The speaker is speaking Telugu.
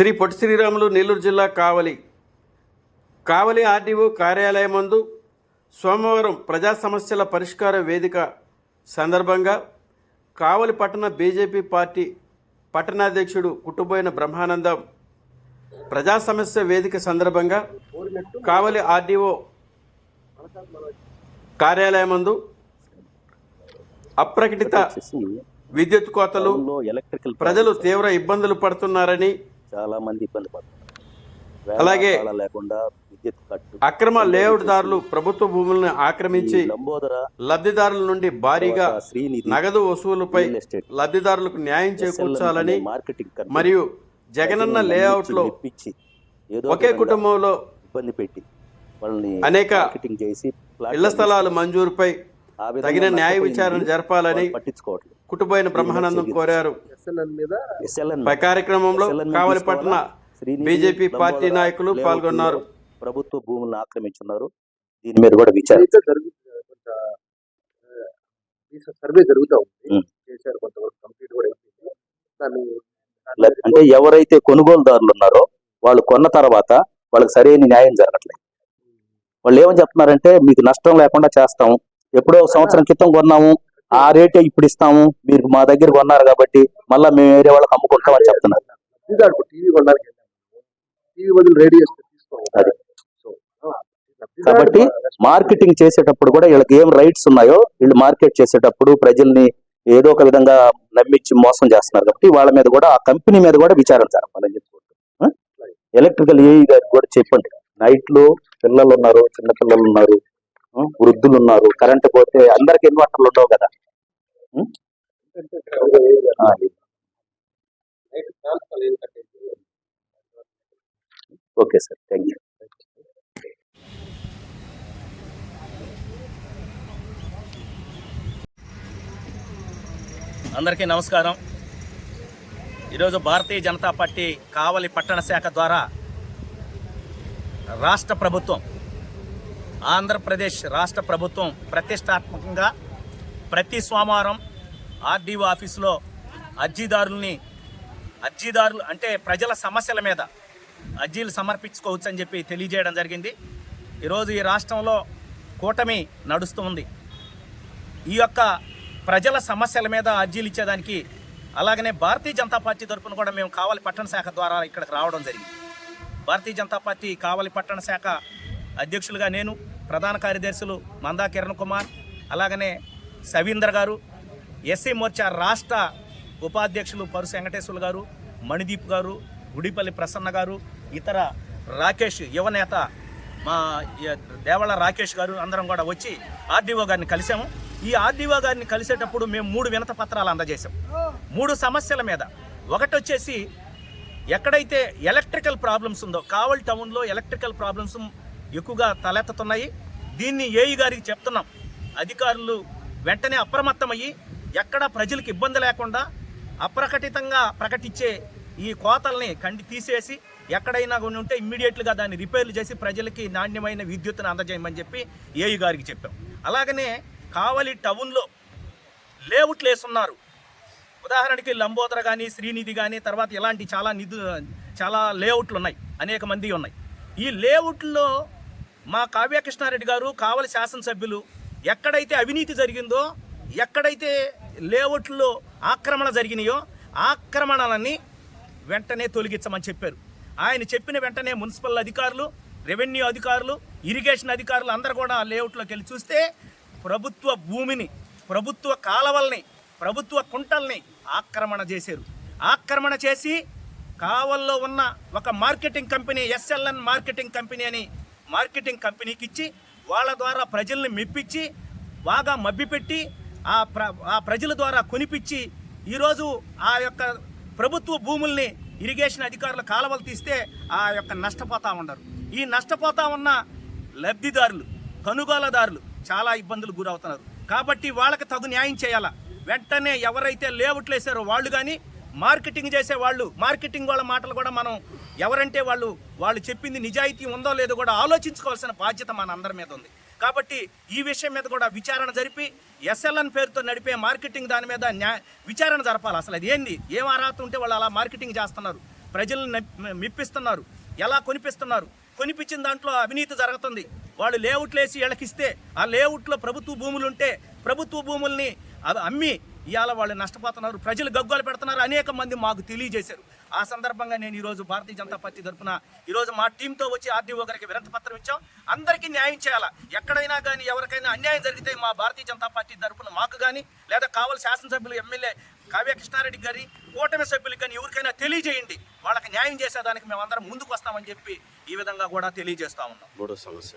శ్రీ పొట్టి శ్రీరాములు నెల్లూరు జిల్లా కావలి. కావలి ఆర్డీఓ కార్యాలయం మందు సోమవారం ప్రజా సమస్యల పరిష్కార వేదిక సందర్భంగా కావలి పట్టణ బీజేపీ పార్టీ పట్టణాధ్యక్షుడు కుట్టుబోయిన బ్రహ్మానందం ప్రజా సమస్య వేదిక సందర్భంగా కావలి ఆర్డీఓ కార్యాలయం మందు అప్రకటిత విద్యుత్ కోతలు ప్రజలు తీవ్ర ఇబ్బందులు పడుతున్నారని చాలా మంది ఇబ్బంది పడుతున్నారు. అలాగే లేకుండా విద్యుత్ కట్టు అక్రమ లేఅవుట్దారులు ప్రభుత్వ భూములను ఆక్రమించి లబ్ధిదారుల నుండి భారీగా నగదు వసూలుపై లబ్ధిదారులకు న్యాయం చేకూర్చాలని మార్కెటింగ్ మరియు జగనన్న లేఅవుట్లో ఒకే కుటుంబంలో ఇబ్బంది పెట్టి వాళ్ళని అనేక మార్కెటింగ్ చేసి ఇళ్ళ స్థలాలు మంజూరుపై తగిన న్యాయ. విచారణ జరపాలని పట్టించుకోవట్లేదు. కుటుంబైన బ్రహ్మానందం కోరారు. కార్యక్రమంలో బీజేపీ పార్టీ నాయకులు పాల్గొన్నారు. ప్రభుత్వ భూములను ఆక్రమించున్నారు. దీని మీద కూడా విచారణ. సర్వే జరుగుతూ ఉంది. ఉం. చేశారు కొంతవరకు కంప్లీట్ కూడా దాన్ని అంటే ఎవరైతే కొనుగోలుదారులు ఉన్నారో వాళ్ళు కొన్న తర్వాత వాళ్ళకి సరైన న్యాయం జరగట్లేదు. వాళ్ళు ఏమని చెప్తున్నారంటే మీకు నష్టం లేకుండా చేస్తాము. ఎప్పుడో ఒక సంవత్సరం క్రితం కొన్నాము. ఆ రేటే ఇప్పుడు ఇస్తాము మీరు మా దగ్గర కొన్నారు కాబట్టి మళ్ళీ మేము వేరే వాళ్ళకి అమ్ముకుంటామని చెప్తున్నారు. లబ్ధిదారుకు టీవీ కొనడానికి టీవీ బదులు రేడియో తీసుకోవాలి. అది. సో ఆ, లబ్ధిదారుడు కాబట్టి. మార్కెటింగ్ చేసేటప్పుడు కూడా వీళ్ళకి ఏం రైట్స్ ఉన్నాయో వీళ్ళు మార్కెట్ చేసేటప్పుడు ప్రజల్ని ఏదో ఒక విధంగా నమ్మించి మోసం చేస్తున్నారు కాబట్టి వాళ్ళ మీద కూడా ఆ కంపెనీ మీద కూడా విచారణ జరపాలని చెప్పుకుంటారు ఎలక్ట్రికల్ ఏ గారికి కూడా చెప్పండి. నైట్లో పిల్లలు ఉన్నారు చిన్న పిల్లలు ఉన్నారు. వృద్ధులు ఉన్నారు కరెంట్ పోతే అందరికి ఇన్వర్టర్లు ఉండవు కదా. Okay sir. Thank you. అందరికీ నమస్కారం. ఈరోజు భారతీయ జనతా పార్టీ కావలి పట్టణ శాఖ ద్వారా రాష్ట్ర ప్రభుత్వం ఆంధ్రప్రదేశ్ రాష్ట్ర ప్రభుత్వం ప్రతిష్టాత్మకంగా ప్రతి సోమవారం ఆర్డీఓ ఆఫీసులో అర్జీదారుల్ని అర్జీదారులు అంటే ప్రజల సమస్యల మీద అర్జీలు సమర్పించుకోవచ్చు అని చెప్పి తెలియజేయడం జరిగింది. ఈరోజు ఈ రాష్ట్రంలో కూటమి నడుస్తూ ఉంది. ఈ యొక్క ప్రజల సమస్యల మీద అర్జీలు ఇచ్చేదానికి అలాగనే భారతీయ జనతా పార్టీ తరఫున కూడా మేము కావలి పట్టణ శాఖ ద్వారా ఇక్కడికి రావడం జరిగింది. భారతీయ జనతా పార్టీ కావలి పట్టణ శాఖ అధ్యక్షులుగా నేను ప్రధాన కార్యదర్శులు మందా కిరణ్ కుమార్ అలాగనే సవీందర్ గారు ఎస్సీ మోర్చా రాష్ట్ర ఉపాధ్యక్షులు పరుసు వెంకటేశ్వర్లు గారు మణిదీప్ గారు గుడిపల్లి ప్రసన్న గారు ఇతర రాకేష్ యువనేత మా దేవాళ రాకేష్ గారు అందరం కూడా వచ్చి ఆర్డీఓ గారిని కలిసాము ఈ ఆర్డీఓ గారిని కలిసేటప్పుడు మేము మూడు వినత పత్రాలు అందజేశాం. మూడు సమస్యల మీద. ఒకటి వచ్చేసి ఎక్కడైతే ఎలక్ట్రికల్ ప్రాబ్లమ్స్ ఉందో కావల్ టౌన్లో ఎలక్ట్రికల్ ప్రాబ్లమ్స్ ఎక్కువగా తలెత్తుతున్నాయి. దీన్ని ఏఈ గారికి చెప్తున్నాం. అధికారులు వెంటనే అప్రమత్తమయ్యి ఎక్కడ ప్రజలకు ఇబ్బంది లేకుండా అప్రకటితంగా ప్రకటించే ఈ కోతల్ని కండి తీసేసి ఎక్కడైనా కొన్ని ఉంటే ఇమ్మీడియట్గా దాన్ని రిపేర్లు చేసి ప్రజలకి నాణ్యమైన విద్యుత్తును అందజేయమని చెప్పి ఏఈ గారికి చెప్పాం. అలాగనే కావలి టౌన్లో లేఅవుట్లు వేసున్నారు ఉదాహరణకి లంబోదర కానీ శ్రీనిధి కానీ తర్వాత ఇలాంటి చాలా నిధు చాలా లేఅవుట్లు ఉన్నాయి. అనేక మంది ఉన్నాయి. ఈ లేఅవుట్లో మా కావ్యకృష్ణారెడ్డి గారు కావలి శాసనసభ్యులు ఎక్కడైతే అవినీతి జరిగిందో ఎక్కడైతే లేఅవుట్లో ఆక్రమణ జరిగినాయో ఆక్రమణలని వెంటనే తొలగించమని చెప్పారు. ఆయన చెప్పిన వెంటనే మున్సిపల్ అధికారులు రెవెన్యూ అధికారులు ఇరిగేషన్ అధికారులు అందరూ కూడా లేఅవుట్లోకి వెళ్ళి చూస్తే ప్రభుత్వ భూమిని ప్రభుత్వ కాలవల్ని ప్రభుత్వ కుంటల్ని ఆక్రమణ చేశారు. ఆక్రమణ చేసి కావల్లో ఉన్న ఒక marketing company SLN marketing company అని మార్కెటింగ్ కంపెనీకి ఇచ్చి వాళ్ళ ద్వారా ప్రజల్ని మెప్పించి బాగా మభ్యపెట్టి ఆ ప్ర ఆ ప్రజల ద్వారా కొనిపించి ఈరోజు ఆ యొక్క ప్రభుత్వ భూముల్ని ఇరిగేషన్ అధికారులు కాలువలు తీస్తే ఆ యొక్క నష్టపోతూ ఉన్నారు. ఈ నష్టపోతూ ఉన్న లబ్ధిదారులు కొనుగోలుదారులు చాలా ఇబ్బందులు గురవుతున్నారు. కాబట్టి వాళ్ళకి తగు న్యాయం చేయాలా? వెంటనే ఎవరైతే లేఅవుట్లు వేసారో వాళ్ళు కానీ మార్కెటింగ్ చేసే వాళ్ళు మార్కెటింగ్ వాళ్ళ మాటలు కూడా మనం ఎవరంటే వాళ్ళు వాళ్ళు చెప్పింది నిజాయితీ ఉందో లేదో కూడా ఆలోచించుకోవాల్సిన బాధ్యత మన అందరి మీద ఉంది. కాబట్టి ఈ విషయం మీద కూడా విచారణ జరిపి ఎస్ఎల్ఎన్ పేరుతో నడిపే మార్కెటింగ్ దాని మీద న్యా విచారణ జరపాలి. అసలు అది ఏంది? ఏం అర్హత ఉంటే వాళ్ళు అలా మార్కెటింగ్ చేస్తున్నారు? ప్రజలను మెప్పిస్తున్నారు? ఎలా కొనిపిస్తున్నారు? కొనిపించిన దాంట్లో అవినీతి జరుగుతుంది. వాళ్ళు లేఅవుట్లు వేసి వీళ్ళకిస్తే ఆ లేఅవుట్లో ప్రభుత్వ భూములు ఉంటే ప్రభుత్వ భూముల్ని అమ్మి ఇవాళ వాళ్ళు నష్టపోతున్నారు ప్రజలు గగ్గోలు పెడుతున్నారు అనేక మంది మాకు తెలియజేశారు. ఆ సందర్భంగా నేను ఈరోజు భారతీయ జనతా పార్టీ తరఫున ఈరోజు మా టీంతో వచ్చి ఆర్డీఓ గారికి వినతి పత్రం ఇచ్చాం. అందరికీ న్యాయం చేయాలా? ఎక్కడైనా కానీ ఎవరికైనా అన్యాయం జరిగితే మా భారతీయ జనతా పార్టీ తరఫున మాకు కానీ లేదా కావాలి శాసనసభ్యులు ఎమ్మెల్యే కావ్య కృష్ణారెడ్డి గారి కూటమి సభ్యులకు కానీ ఎవరికైనా తెలియజేయండి. వాళ్ళకి న్యాయం చేసేదానికి మేమందరం ముందుకు వస్తామని చెప్పి ఈ విధంగా కూడా తెలియజేస్తా ఉన్నాం. మూడో సమస్య.